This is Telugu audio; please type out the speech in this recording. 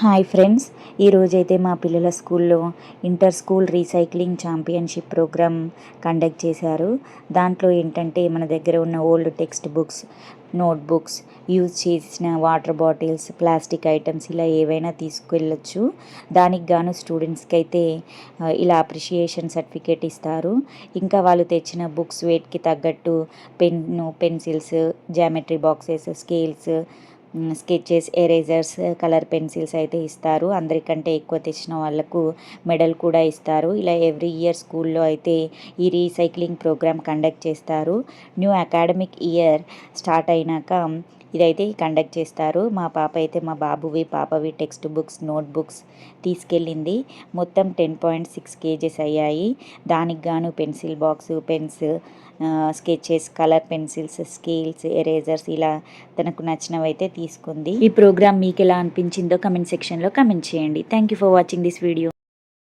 హాయ్ ఫ్రెండ్స్ ఈరోజైతే మా పిల్లల స్కూల్లో inter school recycling championship program conduct చేశారు. దాంట్లో ఏంటంటే మన దగ్గర ఉన్న old text books notebooks use చేసిన వాటర్ బాటిల్స్ ప్లాస్టిక్ ఐటమ్స్ ఇలా ఏవైనా తీసుకెళ్ళొచ్చు. దానికి గాను స్టూడెంట్స్కి అయితే ఇలా అప్రిషియేషన్ సర్టిఫికేట్ ఇస్తారు. ఇంకా వాళ్ళు తెచ్చిన బుక్స్ వెయిట్కి తగ్గట్టు pen pencils geometry boxes scales sketches erasers colour pencils అయితే ఇస్తారు. అందరికంటే ఎక్కువ తెచ్చిన వాళ్ళకు మెడల్ కూడా ఇస్తారు. ఇలా ఎవ్రీ ఇయర్ స్కూల్లో అయితే ఈ రీసైక్లింగ్ ప్రోగ్రామ్ కండక్ట్ చేస్తారు. న్యూ అకాడమిక్ ఇయర్ స్టార్ట్ అయినాక ఇదైతే కండక్ట్ చేస్తారు. మా పాప అయితే మా బాబువి పాపవి టెక్స్ట్ బుక్స్ నోట్ బుక్స్ తీసుకెళ్ళింది. మొత్తం టెన్ పాయింట్ సిక్స్ కేజెస్ అయ్యాయి. దానికి గాను pencil box pens sketches colour pencils scales erasers ఇలా తనకు నచ్చినవి అయితే తీసుకుంది. ఈ ప్రోగ్రామ్ మీకు ఎలా అనిపించిందో కమెంట్ సెక్షన్లో కమెంట్ చేయండి. Thank you for watching this video